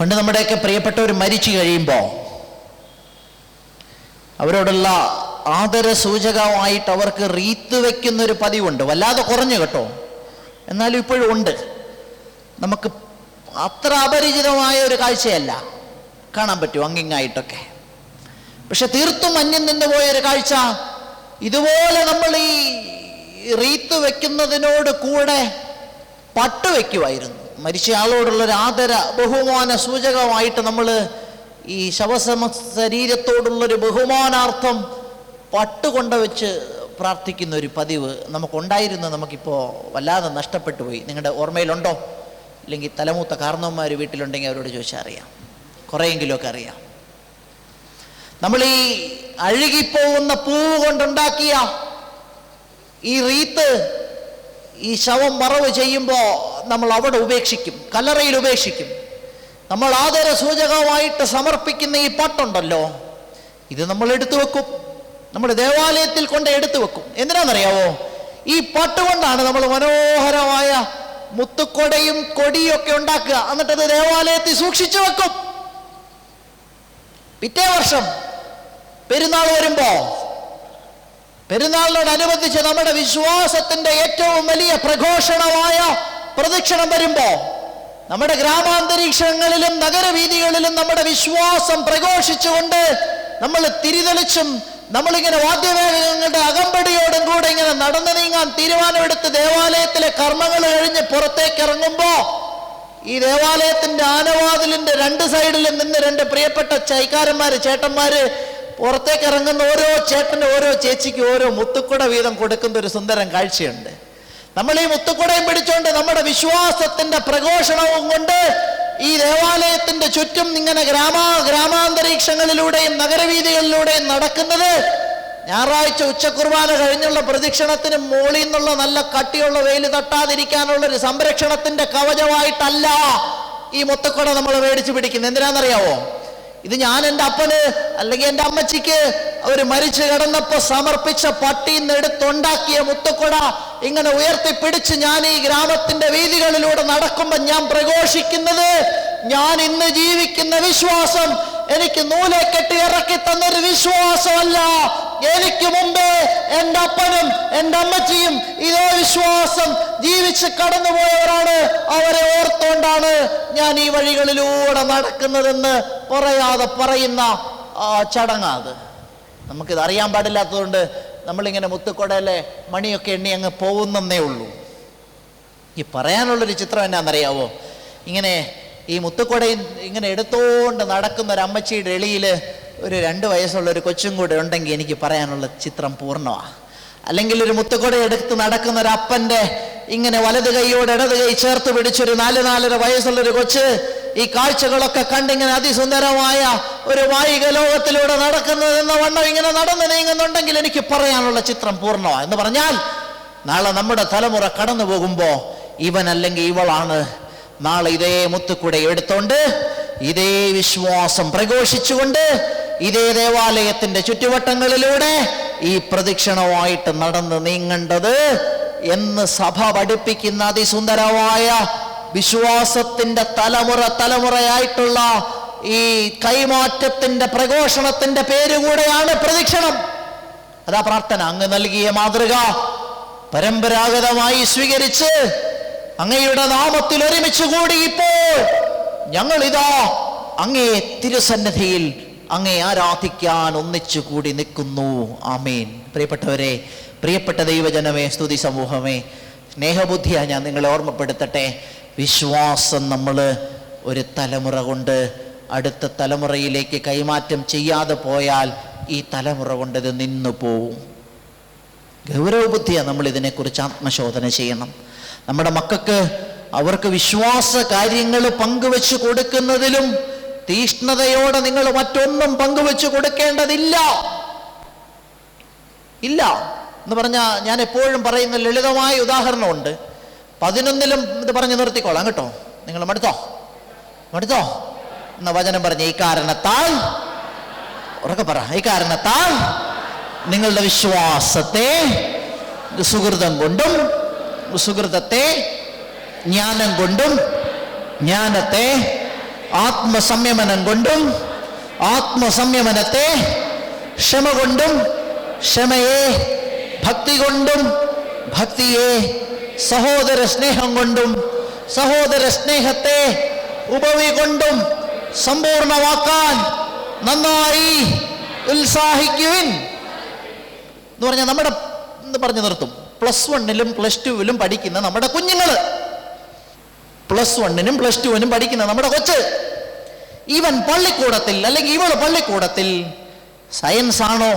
പണ്ട് നമ്മുടെയൊക്കെ പ്രിയപ്പെട്ടവർ മരിച്ചു കഴിയുമ്പോൾ അവരോടുള്ള ആദര സൂചകമായിട്ട് അവർക്ക് റീത്ത് വയ്ക്കുന്നൊരു പതിവുണ്ട്. വല്ലാതെ കുറഞ്ഞു കേട്ടോ. എന്നാലും ഇപ്പോഴും ഉണ്ട്. നമുക്ക് അത്ര അപരിചിതമായ ഒരു കാഴ്ചയല്ല. കാണാൻ പറ്റും അങ്ങിങ്ങായിട്ടൊക്കെ. പക്ഷെ തീർത്തും അന്യം നിന്ന് പോയൊരു കാഴ്ച. ഇതുപോലെ നമ്മൾ ഈ റീത്ത് വെക്കുന്നതിനോട് കൂടെ പട്ട് വയ്ക്കുമായിരുന്നു മരിച്ച ആളോടുള്ള ഒരു ആദര ബഹുമാന സൂചകമായിട്ട് നമ്മൾ ഈ ശവസമ ശരീരത്തോടുള്ളൊരു ബഹുമാനാർത്ഥം പട്ടുകൊണ്ട വെച്ച് പ്രാർത്ഥിക്കുന്ന ഒരു പതിവ് നമുക്കുണ്ടായിരുന്നു. നമുക്കിപ്പോൾ വല്ലാതെ നഷ്ടപ്പെട്ടു പോയി. നിങ്ങളുടെ ഓർമ്മയിലുണ്ടോ? അല്ലെങ്കിൽ തലമൂത്ത കാരണവന്മാർ വീട്ടിലുണ്ടെങ്കിൽ അവരോട് ചോദിച്ചാൽ അറിയാം. കുറേയെങ്കിലുമൊക്കെ അറിയാം. നമ്മൾ ഈ അഴുകിപ്പോകുന്ന പൂവ് കൊണ്ടുണ്ടാക്കിയ ഈ റീത്ത് ഈ ശവം മറവ് ചെയ്യുമ്പോൾ നമ്മൾ അവിടെ ഉപേക്ഷിക്കും കല്ലറയിൽ ഉപേക്ഷിക്കും. നമ്മൾ ആദര സൂചകമായിട്ട് സമർപ്പിക്കുന്ന ഈ പട്ടുണ്ടല്ലോ ഇത് നമ്മൾ എടുത്തു വെക്കും. നമ്മുടെ ദേവാലയത്തിൽ കൊണ്ട് എടുത്തു വെക്കും. എന്തിനാണെന്നറിയാവോ? ഈ പട്ട് കൊണ്ടാണ് നമ്മൾ മനോഹരമായ മുത്തുക്കൊടയും കൊടിയും ഒക്കെ ഉണ്ടാക്കുക എന്നിട്ടത് ദേവാലയത്തിൽ സൂക്ഷിച്ചു വെക്കും. പിറ്റേ വർഷം പെരുന്നാൾ വരുമ്പോ പെരുന്നാളിനോടനുബന്ധിച്ച് നമ്മുടെ വിശ്വാസത്തിന്റെ ഏറ്റവും വലിയ പ്രഘോഷണമായ പ്രദക്ഷിണം വരുമ്പോ നമ്മുടെ ഗ്രാമാന്തരീക്ഷങ്ങളിലും നഗരവീതികളിലും നമ്മുടെ വിശ്വാസം പ്രഘോഷിച്ചുകൊണ്ട് നമ്മൾ തിരിതെളിച്ചും നമ്മളിങ്ങനെ വാദ്യവേഗങ്ങളുടെ അകമ്പടിയോടും കൂടെ ഇങ്ങനെ നടന്നു നീങ്ങാൻ തീരുമാനമെടുത്ത് ദേവാലയത്തിലെ കർമ്മങ്ങൾ കഴിഞ്ഞ് പുറത്തേക്ക് ഇറങ്ങുമ്പോ ഈ ദേവാലയത്തിന്റെ ആനവാതിലിന്റെ രണ്ട് സൈഡിലും നിന്ന് രണ്ട് പ്രിയപ്പെട്ട ചൈക്കാരന്മാര് ചേട്ടന്മാര് പുറത്തേക്ക് ഇറങ്ങുന്ന ഓരോ ചേട്ടന് ഓരോ ചേച്ചിക്ക് ഓരോ മുത്തുക്കുട വീതം കൊടുക്കുന്ന ഒരു സുന്ദരം കാഴ്ചയുണ്ട്. നമ്മൾ ഈ മുത്തുക്കുടയും പിടിച്ചുകൊണ്ട് നമ്മുടെ വിശ്വാസത്തിന്റെ പ്രഘോഷണവും കൊണ്ട് ഈ ദേവാലയത്തിന്റെ ചുറ്റും ഇങ്ങനെ ഗ്രാമാ ഗ്രാമാന്തരീക്ഷങ്ങളിലൂടെയും നഗരവീതികളിലൂടെയും നടക്കുന്നത് ഞായറാഴ്ച ഉച്ചക്കുർബാന കഴിഞ്ഞുള്ള പ്രദക്ഷിണത്തിന് മോളിൽ നിന്നുള്ള നല്ല കട്ടിയുള്ള വെയിൽ തട്ടാതിരിക്കാനുള്ള ഒരു സംരക്ഷണത്തിന്റെ കവചമായിട്ടല്ല ഈ മുത്തക്കുട നമ്മൾ മേടിച്ചു പിടിക്കുന്നത്. എന്തിനാണെന്നറിയാവോ? ഇത് ഞാൻ എന്റെ അപ്പന് അല്ലെങ്കിൽ എന്റെ അമ്മച്ചിക്ക് അവർ മരിച്ചു കിടന്നപ്പോൾ സമർപ്പിച്ച പട്ടിയിൽ നിന്ന് എടുത്തുണ്ടാക്കിയ മുത്തക്കുട ഇങ്ങനെ ഉയർത്തിപ്പിടിച്ച് ഞാൻ ഈ ഗ്രാമത്തിന്റെ വീതികളിലൂടെ നടക്കുമ്പോൾ ഞാൻ പ്രഘോഷിക്കുന്നത് ഞാൻ ഇന്ന് ജീവിക്കുന്ന വിശ്വാസം എനിക്ക് നൂലെ കെട്ടി ഇറക്കി തന്നൊരു വിശ്വാസമല്ല. എനിക്ക് മുമ്പേ എന്റെ അപ്പനും എന്റെ അമ്മച്ചിയും ഇതേ വിശ്വാസം ജീവിച്ച് കടന്നുപോയവരാണ്. അവരെ ഓർത്തുകൊണ്ടാണ് ഞാൻ ഈ വഴികളിലൂടെ നടക്കുന്നതെന്ന് പറയാതെ പറയുന്ന ചടങ്ങാത്. നമുക്കിത് അറിയാൻ പാടില്ലാത്തതുകൊണ്ട് നമ്മളിങ്ങനെ മുത്തുക്കൊടയിലെ മണിയൊക്കെ എണ്ണി അങ്ങ് പോകുന്നേ ഉള്ളൂ. ഈ പറയാനുള്ളൊരു ചിത്രം എന്നാണെന്നറിയാവോ ഇങ്ങനെ ഈ മുത്തുക്കൊടയും ഇങ്ങനെ എടുത്തോണ്ട് നടക്കുന്ന ഒരു അമ്മച്ചിയുടെ എളിയിൽ ഒരു രണ്ട് വയസ്സുള്ള ഒരു കൊച്ചും കൂടെ ഉണ്ടെങ്കിൽ എനിക്ക് പറയാനുള്ള ചിത്രം പൂർണമാണ് അല്ലെങ്കിൽ ഒരു മുത്തുക്കൊട എടുത്ത് നടക്കുന്ന ഒരു അപ്പന്റെ ഇങ്ങനെ വലത് കൈയോട് ഇടത് കൈ ചേർത്ത് പിടിച്ചൊരു നാല് നാലര വയസ്സുള്ള ഒരു കൊച്ച് ഈ കാഴ്ചകളൊക്കെ കണ്ടിങ്ങനെ അതിസുന്ദരമായ ഒരു വായിക ലോകത്തിലൂടെ നടക്കുന്നത് എന്ന വണ്ണം ഇങ്ങനെ നടന്നു നീങ്ങുന്നുണ്ടെങ്കിൽ എനിക്ക് പറയാനുള്ള ചിത്രം പൂർണമാണ്. എന്ന് പറഞ്ഞാൽ നാളെ നമ്മുടെ തലമുറ കടന്നു പോകുമ്പോൾ ഇവൻ അല്ലെങ്കിൽ ഇവളാണ്. നാളെ ഇതേ മുത്തുക്കൂടെ എടുത്തോണ്ട് ഇതേ വിശ്വാസം പ്രഘോഷിച്ചുകൊണ്ട് ഇതേ ദേവാലയത്തിന്റെ ചുറ്റുവട്ടങ്ങളിലൂടെ ഈ പ്രദക്ഷിണമായിട്ട് നടന്ന് നീങ്ങേണ്ടത് എന്ന് സഭ പഠിപ്പിക്കുന്ന അതിസുന്ദരമായ വിശ്വാസത്തിന്റെ തലമുറ തലമുറയായിട്ടുള്ള ഈ കൈമാറ്റത്തിന്റെ പ്രഘോഷണത്തിന്റെ പേരുകൂടെയാണ് പ്രദക്ഷിണം. അതാ പ്രാർത്ഥന. അങ്ങ് നൽകിയ മാതൃക പരമ്പരാഗതമായി സ്വീകരിച്ച് അങ്ങയുടെ നാമത്തിൽ ഒരുമിച്ച് കൂടി ഇപ്പോൾ ഞങ്ങൾ ഇതാ അങ്ങേ തിരുസന്നിധിയിൽ അങ്ങേ ആരാധിക്കാൻ ഒന്നിച്ചു കൂടി നിൽക്കുന്നു. ആമീൻ. പ്രിയപ്പെട്ടവരെ പ്രിയപ്പെട്ട ദൈവജനമേ സ്തുതി സമൂഹമേ സ്നേഹബുദ്ധിയാണ് ഞാൻ നിങ്ങളെ ഓർമ്മപ്പെടുത്തട്ടെ. വിശ്വാസം നമ്മൾ ഒരു തലമുറ കൊണ്ട് അടുത്ത തലമുറയിലേക്ക് കൈമാറ്റം ചെയ്യാതെ പോയാൽ ഈ തലമുറ കൊണ്ടത് നിന്നു പോവും. ഗൗരവബുദ്ധിയാണ് നമ്മൾ ഇതിനെക്കുറിച്ച് ആത്മശോധന ചെയ്യണം. നമ്മുടെ മക്കൾക്ക് അവർക്ക് വിശ്വാസ കാര്യങ്ങൾ പങ്കുവെച്ച് കൊടുക്കുന്നതിലും തീഷ്ണതയോടെ നിങ്ങൾ മറ്റൊന്നും പങ്കുവെച്ച് കൊടുക്കേണ്ടതില്ല. ഇല്ല എന്ന് പറഞ്ഞാൽ ഞാൻ എപ്പോഴും പറയുന്ന ലളിതമായ ഉദാഹരണമുണ്ട്. പതിനൊന്നിലും ഇത് പറഞ്ഞ് നിർത്തിക്കോളാം കേട്ടോ. നിങ്ങൾ മടുത്തോ? മടുത്തോ? എന്ന വചനം പറഞ്ഞ ഈ കാരണത്താൽ ഉറക്കെ പറ ഈ കാരണത്താൽ നിങ്ങളുടെ വിശ്വാസത്തെ സുഹൃതം കൊണ്ടും സുഹൃതത്തെ ജ്ഞാനം കൊണ്ടും ജ്ഞാനത്തെ ആത്മസംയമനം കൊണ്ടും ആത്മസംയമനത്തെ ക്ഷമ കൊണ്ടും ക്ഷമയെ ഭക്തി കൊണ്ടും ഭക്തിയെ സഹോദര സ്നേഹം കൊണ്ടും സഹോദര സ്നേഹത്തെ ഉപവി കൊണ്ടും സമ്പൂർണമാക്കാൻ നന്നായി ഉത്സാഹിക്കുവിൻ. എന്ന് പറഞ്ഞാൽ നമ്മുടെ എന്ന് പറഞ്ഞു നിർത്തും. പ്ലസ് വണ്ണിലും പ്ലസ് ടുവിലും പഠിക്കുന്ന നമ്മുടെ കുഞ്ഞുങ്ങൾ പ്ലസ് വണ്ണിനും പ്ലസ് ടുവിനും പഠിക്കുന്ന നമ്മുടെ കൊച്ച്. ഇവൻ പള്ളിക്കൂടത്തിൽ അല്ലെങ്കിൽ ഇവൾ പള്ളിക്കൂടത്തിൽ സയൻസ് ആണോ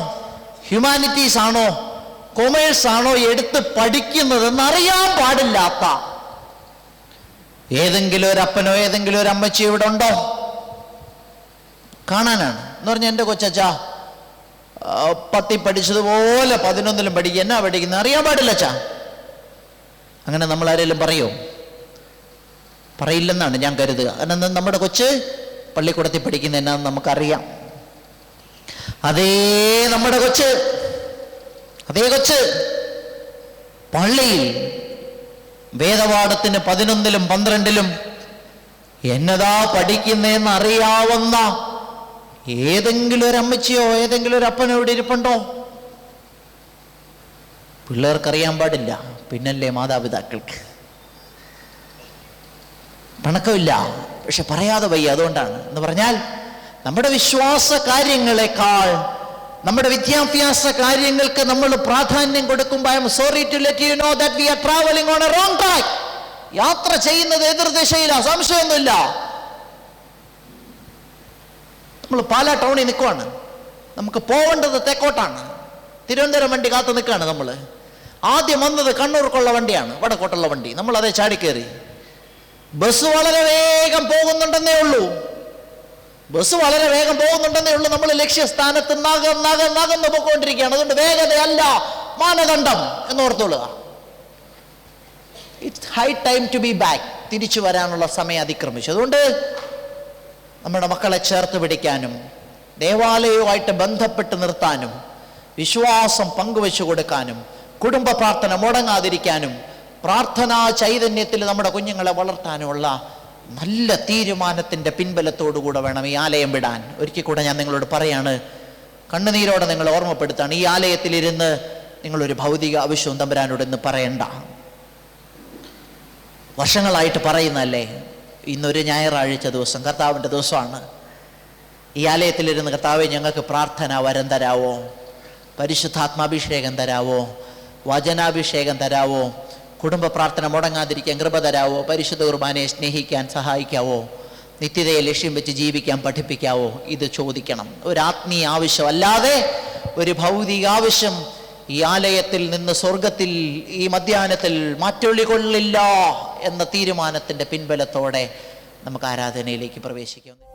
ഹ്യൂമാനിറ്റീസ് ആണോ കൊമേഴ്സ് ആണോ എടുത്ത് പഠിക്കുന്നതെന്ന് അറിയാൻ പാടില്ലാത്ത ഏതെങ്കിലും ഒരു അപ്പനോ ഏതെങ്കിലും ഒരു അമ്മച്ചിയോ ഇവിടെ ഉണ്ടോ? കാണാനാണ്. എന്ന് പറഞ്ഞ എന്റെ കൊച്ചാ പത്തി പഠിച്ചതുപോലെ പതിനൊന്നിലും പഠിക്കുക എന്നാ പഠിക്കുന്ന അറിയാൻ പാടില്ല അച്ഛാ അങ്ങനെ നമ്മൾ ആരെങ്കിലും പറയോ? പറയില്ലെന്നാണ് ഞാൻ കരുതുക. കാരണം നമ്മുടെ കൊച്ച് പള്ളിക്കൂടത്തിൽ പഠിക്കുന്ന എന്നാന്ന് നമുക്കറിയാം. അതേ നമ്മുടെ കൊച്ച് അതേ കൊച്ച് പള്ളിയിൽ വേദപാഠത്തിന് പതിനൊന്നിലും പന്ത്രണ്ടിലും എന്നതാ പഠിക്കുന്നതെന്ന് അറിയാവുന്ന ഏതെങ്കിലും ഒരു അമ്മച്ചിയോ ഏതെങ്കിലും ഒരു അപ്പനോ ഇവിടെ ഇരിപ്പുണ്ടോ? പിള്ളേർക്കറിയാൻ പാടില്ല. പിന്നല്ലേ മാതാപിതാക്കൾക്ക്. പണക്കമില്ല. പക്ഷെ പറയാതെ വയ്യ. അതുകൊണ്ടാണ്. എന്ന് പറഞ്ഞാൽ നമ്മുടെ വിശ്വാസ കാര്യങ്ങളെക്കാൾ നമ്മുടെ വിദ്യാഭ്യാസ കാര്യങ്ങൾക്ക് നമ്മൾ പ്രാധാന്യം കൊടുക്കുമ്പോൾ I'm sorry to let you know that we are travelling on a wrong track യാത്ര ചെയ്യുന്നത് എതിർദിശയിലാണ് സംശയമൊന്നുമില്ല. നമ്മൾ പാല ടൗണിൽ നിൽക്കുവാണ്. നമുക്ക് പോവേണ്ടത് തെക്കോട്ടാണ്. തിരുവനന്തപുരം വണ്ടി കാത്തു നിൽക്കുകയാണ് നമ്മൾ. ആദ്യം വന്നത് കണ്ണൂർക്കുള്ള വണ്ടിയാണ് വടക്കോട്ടുള്ള വണ്ടി. നമ്മൾ അതേ ചാടിക്കേറി. ബസ് വളരെ വേഗം പോകുന്നുണ്ടെന്നേ ഉള്ളൂ. ബസ് വളരെ വേഗം പോകുന്നുണ്ടെന്നേ ഉള്ളൂ. നമ്മൾ ലക്ഷ്യസ്ഥാനത്ത് നകം നകം നകന്ന് പോയിക്കൊണ്ടിരിക്കുകയാണ്. അതുകൊണ്ട് വേഗതയല്ല. മാനദണ്ഡം എന്നോർത്തോളുക it's high time to be back തിരിച്ചു വരാനുള്ള സമയം അതിക്രമിച്ചു. അതുകൊണ്ട് നമ്മുടെ മക്കളെ ചേർത്ത് പിടിക്കാനും ദേവാലയവുമായിട്ട് ബന്ധപ്പെട്ട് നിർത്താനും വിശ്വാസം പങ്കുവെച്ചു കൊടുക്കാനും കുടുംബ പ്രാർത്ഥന മുടങ്ങാതിരിക്കാനും പ്രാർത്ഥനാ ചൈതന്യത്തിൽ നമ്മുടെ കുഞ്ഞുങ്ങളെ വളർത്താനുമുള്ള നല്ല തീരുമാനത്തിന്റെ പിൻബലത്തോടുകൂടെ വേണം ഈ ആലയം വിടാൻ. ഒരിക്കൽ കൂടെ ഞാൻ നിങ്ങളോട് പറയാണ് കണ്ണുനീരോടെ നിങ്ങൾ ഓർമ്മപ്പെടുത്താണ് ഈ ആലയത്തിലിരുന്ന് നിങ്ങളൊരു ഭൗതിക ആവശ്യവും തമ്പരാനോട് ഇന്ന് പറയണ്ട. വർഷങ്ങളായിട്ട് പറയുന്നതല്ലേ ഇന്നൊരു ഞായറാഴ്ച ദിവസം കർത്താവിന്റെ ദിവസമാണ്. ഈ ആലയത്തിലിരുന്ന് കർത്താവെ ഞങ്ങൾക്ക് പ്രാർത്ഥന വരം തരാവോ? പരിശുദ്ധാത്മാഭിഷേകം തരാവോ? വചനാഭിഷേകം തരാവോ? കുടുംബ പ്രാർത്ഥന മുടങ്ങാതിരിക്കാൻ കൃപ തരാവോ പരിശുദ്ധ കുർബാനയെ സ്നേഹിക്കാൻ സഹായിക്കാവോ? നിത്യതയെ ലക്ഷ്യം വെച്ച് ജീവിക്കാൻ പഠിപ്പിക്കാവോ? ഇത് ചോദിക്കണം. ഒരു ആത്മീയ ആവശ്യം അല്ലാതെ ഒരു ഭൗതിക ആവശ്യം ഈ ആലയത്തിൽ നിന്ന് സ്വർഗത്തിൽ ഈ മധ്യാനത്തിൽ മാറ്റൊളി കൊള്ളില്ല എന്ന തീരുമാനത്തിന്റെ പിൻബലത്തോടെ നമുക്ക് ആരാധനയിലേക്ക് പ്രവേശിക്കാം.